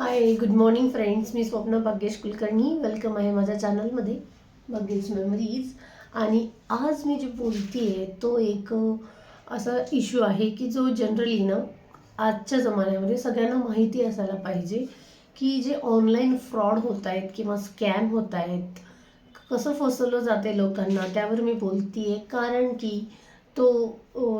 हाय good morning friends मी Swapna Bhagyesh Kulkarni. Welcome आहे माझ्या चॅनलमध्ये भाग्येश मेमरीज आणि आज मी जे बोलते आहे तो एक असा इश्यू आहे की जो जनरली ना आजच्या जमान्यामध्ये सगळ्यांना माहिती असायला पाहिजे की जे ऑनलाईन फ्रॉड होत आहेत किंवा स्कॅम होत आहेत कसं फसवलं जाते लोकांना त्यावर मी बोलते कारण की तो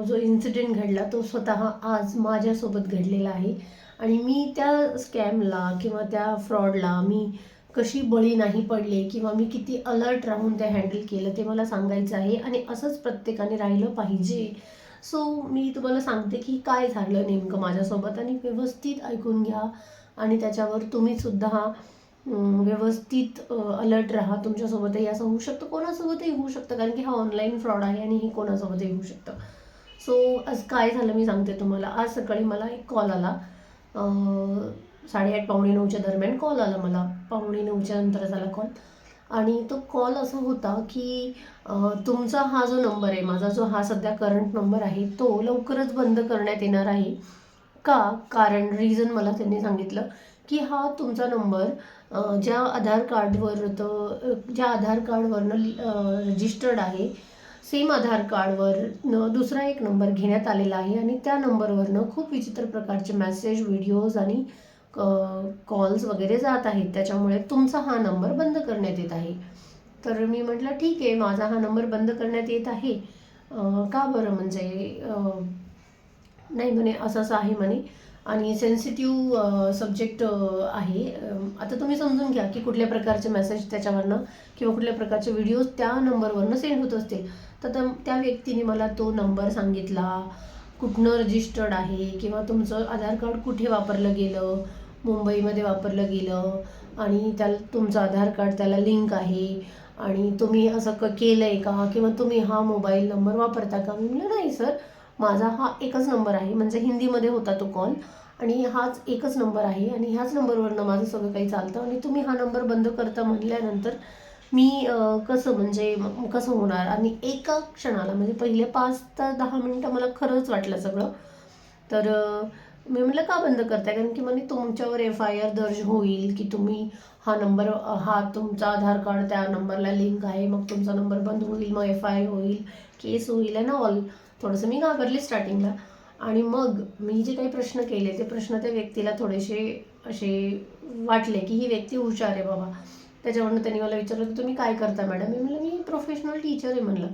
जो इन्सिडेंट घडला तो स्वतः आज माझ्यासोबत घडलेला आहे. आणि मी त्या स्कॅमला किंवा त्या फ्रॉडला मी कशी बळी नाही पडले किंवा मी किती अलर्ट राहून ते हँडल केलं ते मला सांगायचं आहे आणि असंच प्रत्येकाने राहिलं पाहिजे. सो मी तुम्हाला सांगते की काय झालं नेमकं माझ्यासोबत आणि व्यवस्थित ऐकून घ्या आणि त्याच्यावर तुम्ही सुद्धा अं, व्यवस्थित अलर्ट राहा. तुमच्यासोबतही असं होऊ शकतं कोणासोबतही होऊ शकतं कारण की हा ऑनलाईन फ्रॉड आहे आणि हे कोणासोबतही होऊ शकतं. सो आज काय झालं मी सांगते तुम्हाला. आज सकाळी मला एक कॉल आला. साडेआठ पावणे नऊच्या दरम्यान कॉल आला मला. पावणे नऊच्या नंतर झाला कॉल आणि तो कॉल असा होता की तुमचा हा जो नंबर आहे माझा जो हा सध्या करंट नंबर आहे तो लवकरच बंद करण्यात येणार आहे. का? कारण रिझन मला त्यांनी सांगितलं की हा तुमचा नंबर ज्या आधार कार्डवर तो ज्या आधार कार्डवरनं रजिस्टर्ड आहे सेम आधार कार्डवर दुसरा एक नंबर घेण्यात आलेला आहे आणि त्या नंबरवरनं खूप विचित्र प्रकारचे मेसेज व्हिडिओज आणि कॉल्स वगैरे जात आहेत. त्याच्यामुळे तुमचा हा नंबर बंद करण्यात येत आहे. तर मी म्हटलं ठीक आहे माझा हा नंबर बंद करण्यात येत आहे. का बरं म्हणजे नाही म्हणे असं असं आहे म्हणे. आणि सेन्सिटिव्ह सब्जेक्ट आहे. आता तुम्ही समजून घ्या की कुठल्या प्रकारचे मेसेज त्याच्यावरनं किंवा कुठल्या प्रकारचे व्हिडिओज त्या नंबरवरनं सेंड होत असतील. तर त्या- त्या व्यक्तीने मला तो नंबर सांगितला. कुठनं रजिस्टर्ड आहे किंवा तुमचं आधार कार्ड कुठे वापरलं गेलं? मुंबईमध्ये वापरलं गेलं आणि त्याला तुमचं आधार कार्ड त्याला लिंक आहे आणि तुम्ही असं क केलं आहे का? किंवा तुम्ही हा मोबाईल नंबर वापरता का? मी म्हटलं नाही सर माझा हा एकच नंबर आहे. म्हणजे हिंदीमध्ये होता तो कॉल आणि हाच एकच नंबर आहे. आणि ह्याच नंबरवरनं माझं सगळं काही चालतं. आणि तुम्ही हा नंबर बंद करता म्हणल्यानंतर मी कसं म्हणजे कसं होणार? आणि एका क्षणाला म्हणजे पहिले पाच ते दहा मिनटं मला खरंच वाटलं सगळं. तर मी म्हटलं का बंद करताय? कारण की म्हणे तुमच्यावर एफ आय आर दर्ज होईल की तुम्ही हा नंबर हा तुमचा आधार कार्ड त्या नंबरला लिंक आहे. मग तुमचा नंबर बंद होईल मग एफ आय होईल केस होईल अँड ऑल थोडंसं मी घाबरले स्टार्टिंगला आणि मग मी जे काही प्रश्न केले ते प्रश्न त्या व्यक्तीला थोडेसे असे वाटले की ही व्यक्ती हुशार आहे बाबा. त्याच्यावरनं त्यांनी मला विचारलं की तुम्ही काय करता मॅडम मी म्हणलं मी प्रोफेशनल टीचर आहे म्हणलं.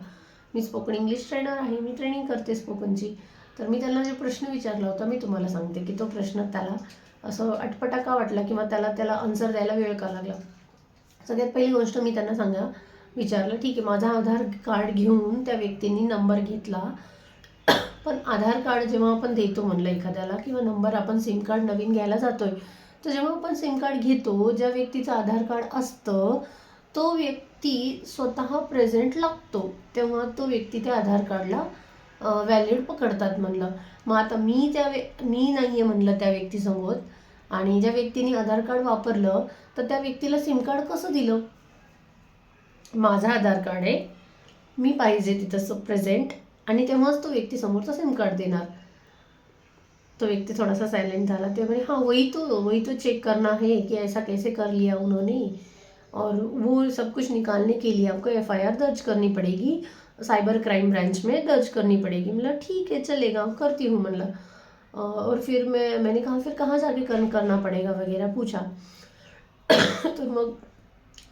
मी स्पोकन इंग्लिश ट्रेनर आहे मी ट्रेनिंग करते स्पोकनची तर मी त्यांना जे प्रश्न विचारला होता मी तुम्हाला सांगते की तो प्रश्न त्याला असं अटपटा का वाटला किंवा त्याला त्याला आन्सर द्यायला वेळ का लागला? सगळ्यात पहिली गोष्ट मी त्यांना सांगा विचारलं ठीक आहे माझा आधार कार्ड घेऊन त्या व्यक्तींनी नंबर घेतला. पण आधार कार्ड जेव्हा आपण देतो म्हणलं एखाद्याला किंवा नंबर आपण सिम कार्ड नवीन घ्यायला जातोय तर जेव्हा आपण सिम कार्ड घेतो ज्या व्यक्तीचं आधार कार्ड असतं तो व्यक्ती स्वतः प्रेझेंट लागतो. तेव्हा तो व्यक्ती त्या आधार कार्डला व्हॅलिड पकडतात म्हणलं. मग आता मी त्या वे मी नाही आहे म्हणलं त्या व्यक्तीसमोर. आणि ज्या व्यक्तीने आधार कार्ड वापरलं तर त्या व्यक्तीला सिम कार्ड कसं दिलं? माझा आधार कार्ड आहे. मी पाहिजे तिथं प्रेझेंट आणि तेव्हाच तो व्यक्ती समोरचा सिम कार्ड देणार. तो व्यक्ति थोड़ा सा साइलेंट ते तो बोले हाँ वही तो वही तो चेक करना है कि ऐसा कैसे कर लिया उन्होंने. और वो सब कुछ निकालने के लिए आपको एफआईआर दर्ज करनी पड़ेगी साइबर क्राइम ब्रांच में दर्ज करनी पड़ेगी. मतलब ठीक है चलेगा करती हूँ मतलब और फिर मैं मैंने कहा फिर कहाँ जाके कर, करना पड़ेगा? वगैरह पूछा। तो मग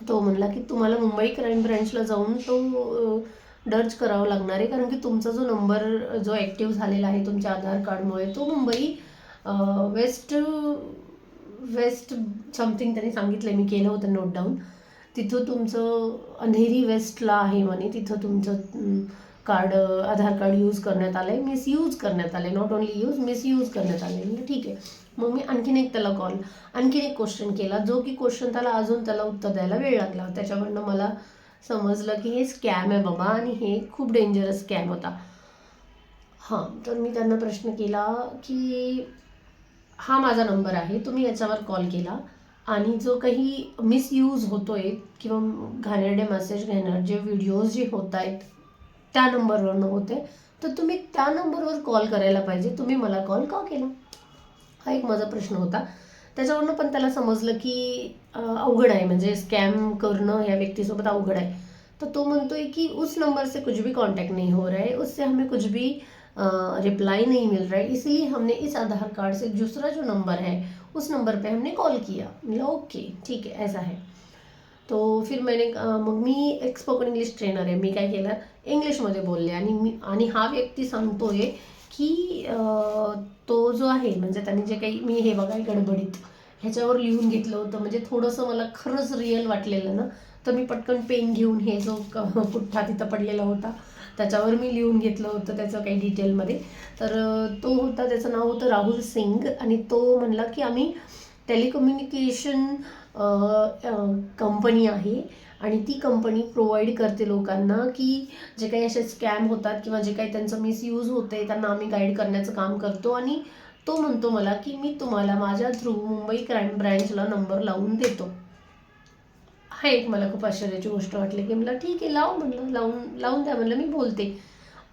तो म्हणला की तुम्हाला मुंबई क्राईम ब्रँचला जाऊन तो दर्ज करावं लागणार आहे. कारण की तुमचा जो नंबर जो ॲक्टिव्ह झालेला आहे तुमच्या आधार कार्डमुळे तो मुंबई वेस्ट वेस्ट समथिंग त्यांनी सांगितलं मी केलं होतं नोट डाऊन तिथं तुमचं अंधेरी वेस्टला आहे म्हणे. तिथं तुमचं कार्ड आधार कार्ड यूज करण्यात आलं आहे मिसयूज करण्यात आलं आहे नॉट ओन्ली यूज मिसयूज करण्यात आले म्हणजे ठीक आहे. मग मी आणखीन एक त्याला कॉल आणखीन एक क्वेश्चन केला. जो की क्वेश्चन त्याला अजून त्याला उत्तर द्यायला वेळ लागला. त्याच्याकडनं मला समजलं की हे स्कॅम आहे बाबा आणि हे खूप डेंजरस स्कॅम होता. हां तर मी त्यांना प्रश्न केला की हा माझा नंबर आहे तुम्ही याच्यावर कॉल केला आणि जो काही मिसयूज होतो आहे किंवा घाणेरडे मेसेज घेणार जे व्हिडिओज जे होत आहेत त्या नंबरवरनं होते तर तुम्ही त्या नंबरवर कॉल करायला पाहिजे. तुम्ही मला कॉल का केला? हा एक माझा प्रश्न होता. त्याच्यावरनं पण त्याला समजलं की अवघड आहे. म्हणजे स्कॅम करणं ह्या व्यक्तीसोबत अवघड आहे. तो तो म्हणतोय कि, उस नंबर से कुछ भी कांटेक्ट नहीं हो रहा है. उससे हमें कुछ भी रिप्लाई नहीं मिल रहा है. इसलिए हमने इस आधार कार्ड से दूसरा जो नंबर है, उस नंबर पे हमने कॉल किया. बोला ओके ठीक आहे ऐसा है. तो फिर मैंने मग मी एक स्पोकन इंग्लिश ट्रेनर आहे. मी काय केलं? इंग्लिशमध्ये बोलले. आणि मी, आणि हा व्यक्ती सांगतोय की तो जो आहे म्हणजे त्यांनी जे काही मी हे बघा गडबडीत ह्याच्यावर लिहून घेतलं होतं. म्हणजे थोडंसं मला खरंच रिअल वाटलेलं ना. तर मी पटकन पेन घेऊन हे जो क- पुठ्ठा तिथं पडलेला होता त्याच्यावर मी लिहून घेतलं होतं त्याचं काही डिटेलमध्ये तर तो होता त्याचं नाव होतं राहुल सिंग. आणि तो म्हणला की आम्ही टेलिकम्युनिकेशन कंपनी आहे आणि ती कंपनी प्रोव्हाइड करते लोकांना की जे काही असे स्कॅम होतात किंवा जे काही त्यांचं मिसयूज होते त्यांना आम्ही गाईड करण्याचं काम करतो आणि तो म्हणतो मला की मी तुम्हाला माझ्या थ्रू मुंबई क्राईम ब्रँचला नंबर लावून देतो. हा एक मला खूप आश्चर्याची गोष्ट वाटली की मला ठीक आहे लाव म्हणलं लावून लावून द्या म्हणलं मी बोलते.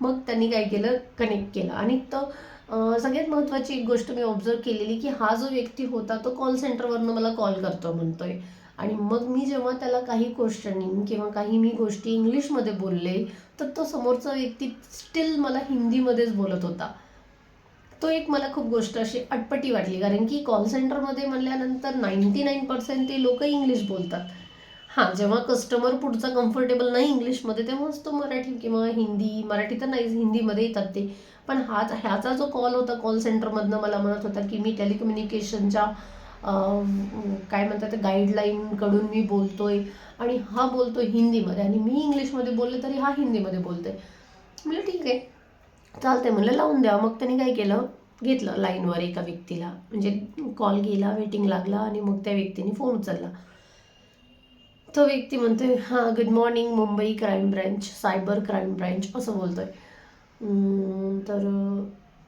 मग त्यांनी काय केलं कनेक्ट केलं आणि तर सगळ्यात महत्त्वाची एक गोष्ट मी ऑब्झर्व केलेली की हा जो व्यक्ती होता तो कॉल सेंटरवरनं मला कॉल करतो म्हणतोय. आणि मग मी जेव्हा त्याला काही क्वेश्चनिंग किंवा काही मी गोष्टी इंग्लिशमध्ये बोलले तर तो समोरचा व्यक्ती स्टील मला हिंदीमध्येच बोलत होता. तो एक मला खूप गोष्ट अशी अटपटी वाटली कारण की कॉल सेंटरमध्ये म्हणल्यानंतर नाईन्टी नाईन पर्सेंट ते लोक इंग्लिश बोलतात. हां जेव्हा कस्टमर पुढचा कम्फर्टेबल नाही इंग्लिशमध्ये तेव्हाच तो मराठी किंवा हिंदी मराठी तर नाही हिंदीमध्ये येतात ते. पण हा ह्याचा जो कॉल होता कॉल सेंटरमधनं मला म्हणत होता की मी टेलिकम्युनिकेशनच्या काय म्हणतात गाईडलाईनकडून मी बोलतोय. आणि हा बोलतोय हिंदीमध्ये. आणि मी इंग्लिशमध्ये बोलले तरी हा हिंदीमध्ये बोलतोय. म्हणलं ठीक आहे. चालतंय. म्हणलं लावून द्या. मग त्यांनी काय केलं? घेतलं लाईनवर एका व्यक्तीला. म्हणजे कॉल गेला वेटिंग लागला आणि मग त्या व्यक्तीने फोन उचलला. तो व्यक्ती म्हणतोय हां good morning Mumbai crime branch cyber crime branch असं बोलतोय. तर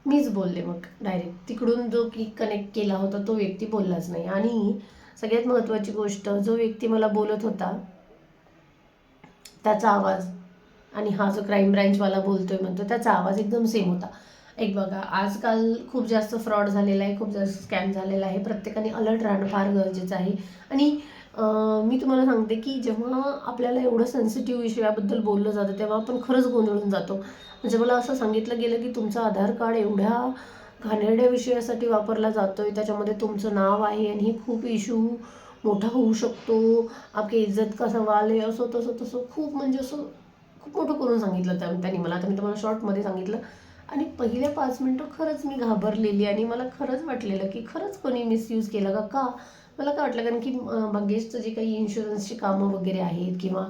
मीच बोलले मग डायरेक्ट तिकडून जो की कनेक्ट केला होता तो व्यक्ती बोललाच नाही. आणि सगळ्यात महत्त्वाची गोष्ट जो व्यक्ती मला बोलत होता त्याचा आवाज आणि हा जो क्राईम ब्रँचवाला बोलतोय म्हणतो त्याचा आवाज एकदम सेम होता. एक बघा आजकाल खूप जास्त फ्रॉड झालेला आहे खूप जास्त स्कॅम झालेला आहे. प्रत्येकाने अलर्ट राहणं फार गरजेचं आहे. आणि मी तुम्हाला सांगते की जेव्हा आपल्याला एवढं सेन्सिटिव्ह विषयाबद्दल बोललं जातं तेव्हा आपण खरंच गोंधळून जातो. म्हणजे मला असं सांगितलं गेलं की तुमचं आधार कार्ड एवढ्या घाणेरड्या विषयासाठी वापरला जातोय त्याच्यामध्ये तुमचं नाव आहे आणि हे खूप इश्यू मोठा होऊ शकतो. आपली इज्जत का सवाल आहे असं तसं तसं खूप म्हणजे असं खूप मोठं करून सांगितलं त्या त्यांनी मला. आता मी तुम्हाला शॉर्टमध्ये सांगितलं. आणि पहिल्या पाच मिनटं खरंच मी घाबरलेली आणि मला खरंच वाटलेलं की खरंच कोणी मिसयूज केलं का? का? मला काय वाटलं कारण की अं, भाग्येशचं जे काही इन्शुरन्सची कामं वगैरे आहेत किंवा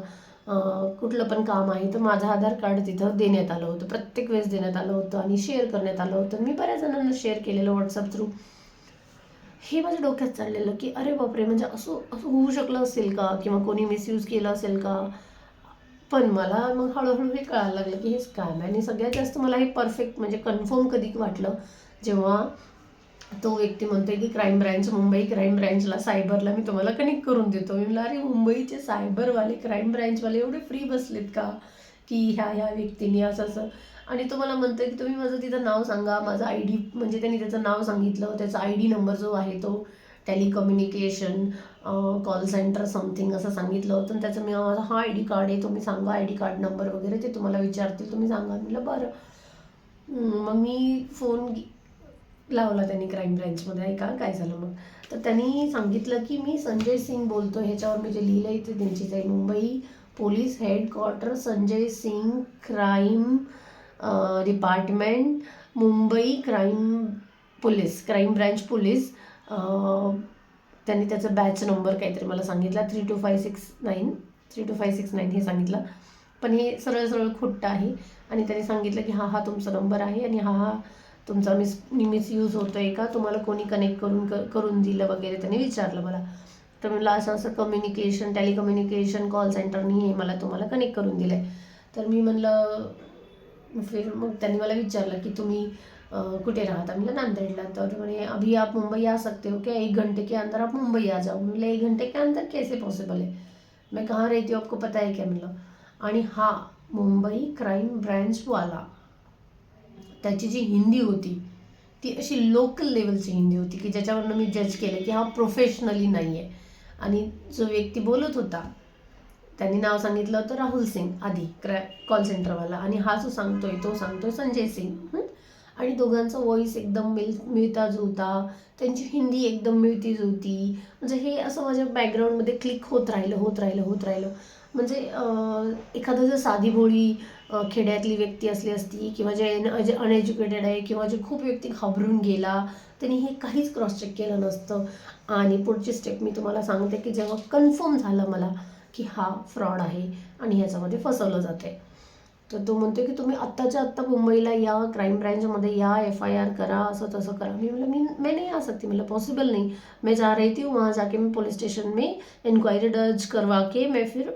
कुठलं पण काम आहे तर माझं आधार कार्ड तिथं देण्यात आलं होतं. प्रत्येक वेळेस देण्यात आलं होतं आणि शेअर करण्यात आलं होतं. मी बऱ्याच जणांना शेअर केलेलं व्हॉट्सअप थ्रू हे माझ्या डोक्यात चाललेलं की अरे बापरे म्हणजे असं असं होऊ शकलं असेल का? किंवा कोणी मिसयूज केलं असेल का? पण मला मग हळूहळू हे कळायला लागलं की हे स्कॅम आहे. आणि सगळ्यात जास्त मला हे परफेक्ट म्हणजे कन्फर्म कधी वाटलं जेव्हा तो व्यक्ती म्हणतोय की क्राईम ब्रँच मुंबई क्राईम ब्रँचला सायबरला मी तुम्हाला कनेक्ट करून देतो. मी म्हणलं अरे मुंबईचे सायबरवाले क्राईम ब्रँचवाले एवढे फ्री बसलेत का? की ह्या ह्या व्यक्तीने असं असं. आणि तो मला म्हणतोय की तुम्ही माझं तिथं नाव सांगा. माझं आय डी म्हणजे त्यांनी त्याचं नाव सांगितलं. त्याचा आय डी नंबर जो आहे तो टेलिकम्युनिकेशन कॉल सेंटर समथिंग असं सांगितलं होतं. त्याचं मी माझं हा आय डी कार्ड आहे. तुम्ही सांगा आय डी कार्ड नंबर वगैरे. ते तुम्हाला विचारतील. तुम्ही सांगा. म्हटलं बरं. मग मी फोन लावला त्यांनी क्राईम ब्रँचमध्ये ऐका काय झालं मग? तर त्यांनी सांगितलं की मी संजय सिंग बोलतो ह्याच्यावर मी जे लिहिलं आहे ते त्यांचीच आहे. Mumbai police headquarter Sanjay Singh crime department Mumbai crime police crime branch police त्यांनी त्याचं बॅच नंबर काहीतरी मला सांगितला three two five six nine three two five six nine हे सांगितलं. पण हे सरळ सरळ खोटं आहे. आणि त्यांनी सांगितलं की हा हा तुमचा नंबर आहे आणि हा हा तुमचा मिस मिसयूज होतो आहे का? तुम्हाला कोणी कनेक्ट करून क- करून दिलं वगैरे? त्यांनी विचारलं मला. तर म्हणलं असं असं कम्युनिकेशन टेलिकम्युनिकेशन कॉल सेंटरनी हे मला तुम्हाला कनेक्ट करून दिलं आहे तर मी म्हणलं फिर मग त्यांनी मला विचारलं की तुम्ही कुठे राहता? म्हणलं नांदेडला. तर म्हणे अभी आप मुंबई आ सकते हो क्या? एक घंटे के अंदर आप मुंबई आ जाओ. म्हणलं एक घंटे के अंदर कैसे पॉसिबल है? मैं कहाँ रहती हूँ? आपको पता है क्या? म्हणलं आणि हा मुंबई क्राईम ब्रँचवाला त्याची जी हिंदी होती ती अशी लोकल लेवलची हिंदी होती की ज्याच्यावरनं मी जज केलं की हा प्रोफेशनली नाही आहे आणि जो व्यक्ती बोलत होता त्यांनी नाव सांगितलं होतं राहुल सिंग आधी क्रॅ कॉल सेंटरवाला आणि हा जो सांगतोय तो सांगतोय संजय सिंग. आणि दोघांचा व्हॉइस एकदम मिळ मिळता जुळता त्यांची हिंदी एकदम मिळती जुळती. म्हणजे हे असं माझ्या बॅकग्राऊंडमध्ये क्लिक होत राहिलं होत राहिलं होत राहिलं. म्हणजे एखादं जर साधी भोळी खेड्यातली व्यक्ती असली असती किंवा जे जे अनएज्युकेटेड आहे किंवा जे खूप व्यक्ती घाबरून गेला त्यांनी हे काहीच क्रॉस चेक केलं नसतं. आणि पुढची स्टेप मी तुम्हाला सांगते की जेव्हा कन्फर्म झालं मला की हा फ्रॉड आहे आणि ह्याच्यामध्ये फसवलं जाते तर तो म्हणतो की तुम्ही आत्ताच्या आत्ता मुंबईला या क्राईम ब्रँचमध्ये या एफ आय आर करा असं तसं करा. मी बोला मी मैं नहीं आ सकती. मतलब पॉसिबल नहीं. मैं जा रही थी वहाँ जाके मैं पुलिस स्टेशन में इंक्वायरी दर्ज करवा के मैं फिर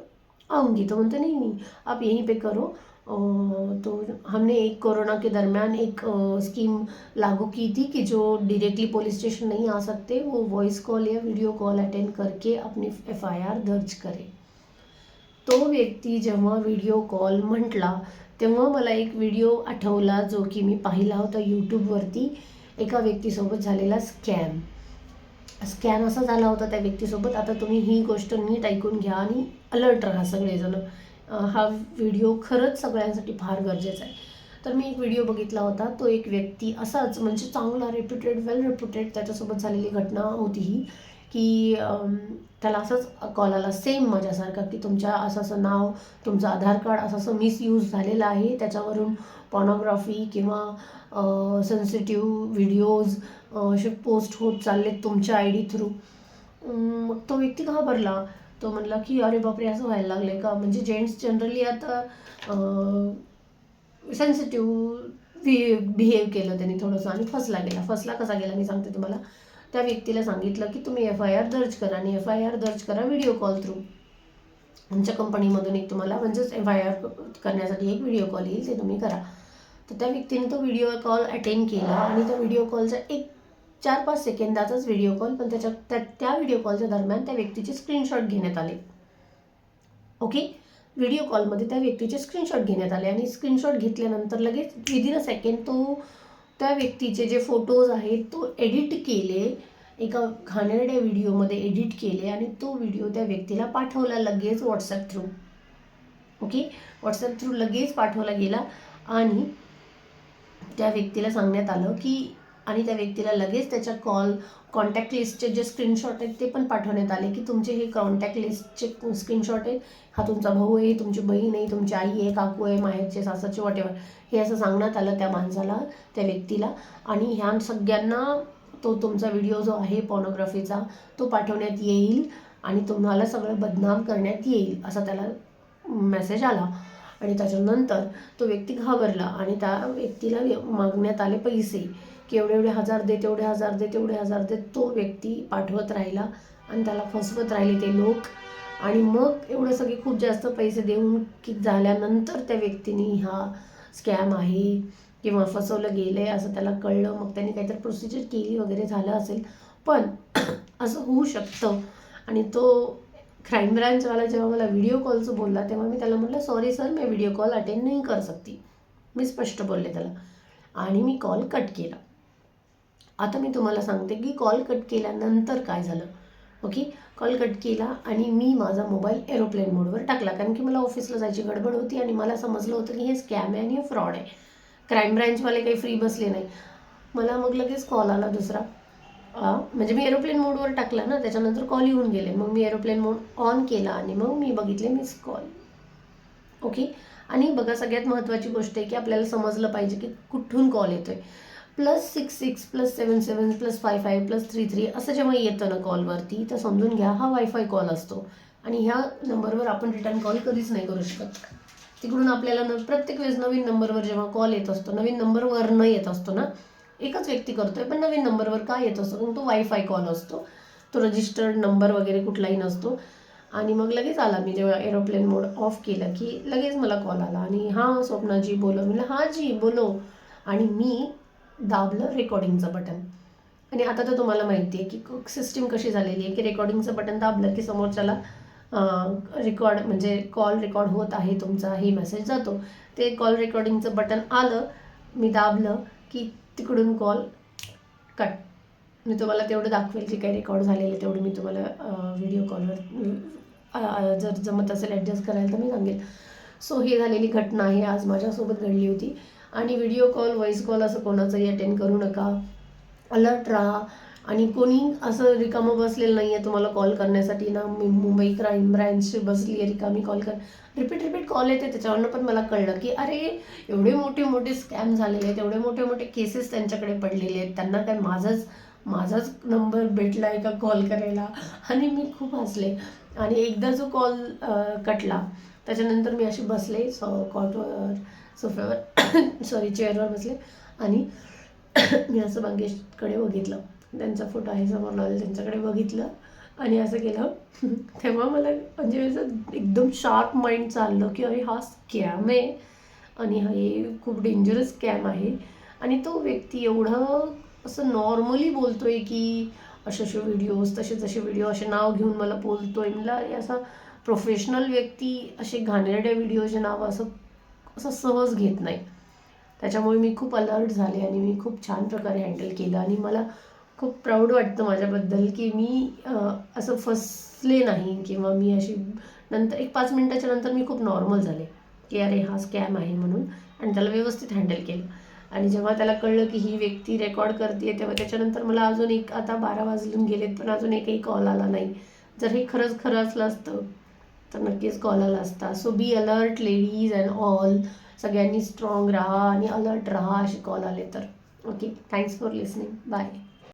आऊँगी तो बोलते, नहीं नहीं, आप यहीं पे करो। तो हमने एक कोरोना के दरमियान एक स्कीम लागू की थी कि जो डायरेक्टली पुलिस स्टेशन नहीं आ सकते, वो वॉइस कॉल या वीडियो कॉल अटेंड करके अपनी एफ़ आई आर दर्ज करें। तो व्यक्ती जेव्हा व्हिडिओ कॉल म्हटला, तेव्हा मला एक व्हिडिओ आठवला जो की मी पाहिला होता यूट्यूबवरती एका व्यक्तीसोबत झालेला स्कॅम स्कॅन असा झाला होता त्या व्यक्तीसोबत. आता तुम्ही ही गोष्ट नीट ऐकून घ्या आणि अलर्ट राहा सगळेजण. हा व्हिडिओ खरंच सगळ्यांसाठी फार गरजेचा आहे. तर मी एक व्हिडिओ बघितला होता. तो एक व्यक्ती असाच म्हणजे चांगला रेप्युटेड वेल रेप्युटेड त्याच्यासोबत झालेली घटना होती ही. की त्याला असंच कॉल आला सेम माझ्यासारखं की तुमच्या असं असं नाव तुमचं आधार कार्ड असं असं मिसयूज झालेलं आहे. त्याच्यावरून पॉर्नोग्राफी किंवा सेन्सिटिव्ह व्हिडिओज असे पोस्ट होत चाललेत तुमच्या आय डी थ्रू मग तो व्यक्ती घाबरला. तो म्हटला की अरे बापरे असं व्हायला लागले का? म्हणजे जेंट्स जनरली आता सेन्सिटिव्ह बिहेव केलं त्यांनी थोडंसं आणि फसला गेला. फसला कसा गेला? मी सांगते तुम्हाला. त्या व्यक्तीला सांगितलं की तुम्ही एफ आय आर दर्ज करा आणि एफ आय आर दर्ज करा व्हिडिओ कॉल थ्रू आमच्या कंपनीमधून एक तुम्हाला म्हणजेच एफ आय आर करण्यासाठी एक व्हिडिओ कॉल येईल ते तुम्ही करा. तर त्या व्यक्तीने तो व्हिडिओ कॉल अटेंड केला आणि त्या व्हिडिओ कॉलचा एक चार पाच सेकंदाचाच व्हिडिओ कॉल पण त्याच्या त्या त्या व्हिडिओ कॉलच्या दरम्यान त्या व्यक्तीचे स्क्रीनशॉट घेण्यात आले. ओके व्हिडिओ कॉलमध्ये त्या व्यक्तीचे स्क्रीनशॉट घेण्यात आले आणि स्क्रीनशॉट घेतल्यानंतर लगेच विदिन अ सेकंड तो त्या व्यक्तीचे जे फोटोज आहेत तो एडिट केले एका घाणेरड्या व्हिडिओमध्ये एडिट केले आणि तो व्हिडिओ त्या व्यक्तीला पाठवला लगेच WhatsApp through okay WhatsApp through लगेच पाठवला गेला आणि त्या व्यक्तीला सांगण्यात आलं की आणि त्या व्यक्तीला लगेच त्याच्या कॉल कॉन्टॅक्ट लिस्टचे जे स्क्रीनशॉट आहेत ते पण पाठवण्यात आले की तुमचे हे कॉन्टॅक्ट लिस्टचे स्क्रीनशॉट आहेत. हा तुमचा भाऊ आहे तुमची बहीण आहे तुमची आई आहे काकू आहे माहेरचे सासाचे वॉटेवर हे असं सांगण्यात आलं त्या माणसाला त्या व्यक्तीला. आणि ह्या सगळ्यांना तो तुमचा व्हिडिओ जो आहे पॉर्नोग्राफीचा तो पाठवण्यात येईल आणि तुम्हाला सगळं बदनाम करण्यात येईल असा त्याला मेसेज आला. आणि त्याच्यानंतर तो व्यक्ती घाबरला आणि त्या व्यक्तीला मागण्यात आले पैसे. की एवढे एवढे हजार दे तेवढे हजार दे तेवढे हजार दे तो व्यक्ती पाठवत राहिला आणि त्याला फसवत राहिले ते लोक. आणि मग एवढं सगळे खूप जास्त पैसे देऊन की झाल्यानंतर त्या व्यक्तीने हा स्कॅम आहे किंवा फसवलं गेलं आहे असं त्याला कळलं मग त्यांनी काहीतरी प्रोसिजर केली वगैरे झालं असेल. पण असं होऊ शकतं. आणि तो क्राईम ब्रांचवाला जेव्हा मला व्हिडिओ कॉलचं बोलला तेव्हा मी त्याला म्हटलं सॉरी सर मी व्हिडिओ कॉल अटेंड नाही कर सकती मी स्पष्ट बोलले त्याला. आणि मी कॉल कट केला. आता मी तुम्हाला सांगते की कॉल कट केल्यानंतर काय झालं. ओके? कॉल कट केला आणि मी माझा मोबाईल एरोप्लेन मोडवर टाकला. कारण की मला ऑफिसला जायची गडबड होती आणि मला समजलं होतं की हे स्कॅम आहे आणि हे फ्रॉड आहे. क्राईम ब्रँचवाले काही फ्री बसले नाही. मला मग लगेच कॉल आला दुसरा. म्हणजे मी एरोप्लेन मोडवर टाकला ना त्याच्यानंतर कॉल येऊन गेले. मग मी एरोप्लेन मोड ऑन केला आणि मग मी बघितले मिस कॉल ओके? आणि बघा सगळ्यात महत्त्वाची गोष्ट आहे की आपल्याला समजलं पाहिजे की कुठून कॉल येतोय. Plus six six plus seven seven plus five five plus three three असं जेव्हा येतं ना कॉलवरती तर समजून घ्या हा वायफाय कॉल असतो. आणि ह्या नंबरवर आपण रिटर्न कॉल कधीच नाही करू शकत. तिकडून आपल्याला न प्रत्येक वेळेस नवीन नंबरवर जेव्हा कॉल येत असतो नवीन नंबरवर न येत असतो ना एकच व्यक्ती करतोय पण नवीन नंबरवर का येत असतो? कारण तो वायफाय कॉल असतो. तो रजिस्टर्ड नंबर वगैरे कुठलाही नसतो. आणि मग लगेच आला मी जेव्हा एरोप्लेन मोड ऑफ केलं की लगेच मला कॉल आला. आणि हां स्वप्नाजी बोलो म्हणलं, हां जी बोलो आणि मी दाबलं रेकॉर्डिंगचं बटन आणि आता तर तुम्हाला माहिती आहे की सिस्टीम कशी झालेली आहे की रेकॉर्डिंगचं बटन दाबलं की समोरच्याला रेकॉर्ड म्हणजे कॉल रेकॉर्ड होत आहे तुमचा हे मेसेज जातो. ते कॉल रेकॉर्डिंगचं बटन आलं मी दाबलं की तिकडून कॉल कट मी तुम्हाला तेवढं दाखवेल जे काही रेकॉर्ड झालेलं आहे तेवढं मी तुम्हाला व्हिडिओ कॉलवर जर जमत असेल ॲडजस्ट करायला तर मी सांगेल. सो ही झालेली घटना आहे आज माझ्यासोबत घडली होती. आणि व्हिडिओ कॉल व्हॉईस कॉल असं कोणाचंही अटेंड करू नका. अलर्ट राहा. आणि कोणी असं रिकामं बसलेलं नाही आहे तुम्हाला कॉल करण्यासाठी ना मी मुंबई क्राईम ब्रँचची बसली आहे रिकामी कॉल कर. रिपीट रिपीट कॉल येते. त्याच्यावरनं पण मला कळलं की अरे एवढे मोठे मोठे स्कॅम झालेले आहेत. एवढे मोठे मोठे केसेस त्यांच्याकडे पडलेले आहेत. त्यांना काय माझाच माझाच नंबर भेटला आहे का कॉल करायला? आणि मी खूप हसले. आणि एकदा जो कॉल कटला त्याच्यानंतर मी अशी बसले सॉ कॉटवर सोफ्यावर सॉरी चेअरवर बसले. आणि मी असं मंगेशकडे बघितलं. त्यांचा फोटो आहे समोर लावलेला त्यांच्याकडे बघितलं. आणि असं केलं. तेव्हा मला म्हणजे असं एकदम शार्प माइंड चाललं की अरे हा स्कॅम आहे. आणि हा हे खूप डेंजरस स्कॅम आहे. आणि तो व्यक्ती एवढं असं नॉर्मली बोलतो आहे की असे असे व्हिडिओज तसे तसे व्हिडिओ असे नाव घेऊन मला बोलतो आहे मला असा प्रोफेशनल व्यक्ती असे घाणेरड्या व्हिडिओचे नाव असं असं सहज घेत नाही. त्याच्यामुळे मी खूप अलर्ट झाले आणि मी खूप छान प्रकारे हँडल केलं आणि मला खूप प्राऊड वाटतं माझ्याबद्दल की मी असं फसले नाही किंवा मी अशी नंतर एक पाच मिनटाच्या नंतर मी खूप नॉर्मल झाले की अरे हा स्कॅम आहे म्हणून आणि त्याला व्यवस्थित हँडल केलं. आणि जेव्हा त्याला कळलं की ही व्यक्ती रेकॉर्ड करते तेव्हा त्याच्यानंतर मला अजून एक आता बारा वाजून गेलेत पण अजून एकही कॉल आला नाही. जर हे खरंच खरं असलं असतं तर नक्कीच कॉल आला असता so be alert ladies and all सगळ्यांनी स्ट्रॉंग राहा आणि अलर्ट राहा असे कॉल आले तर. Okay thanks for listening bye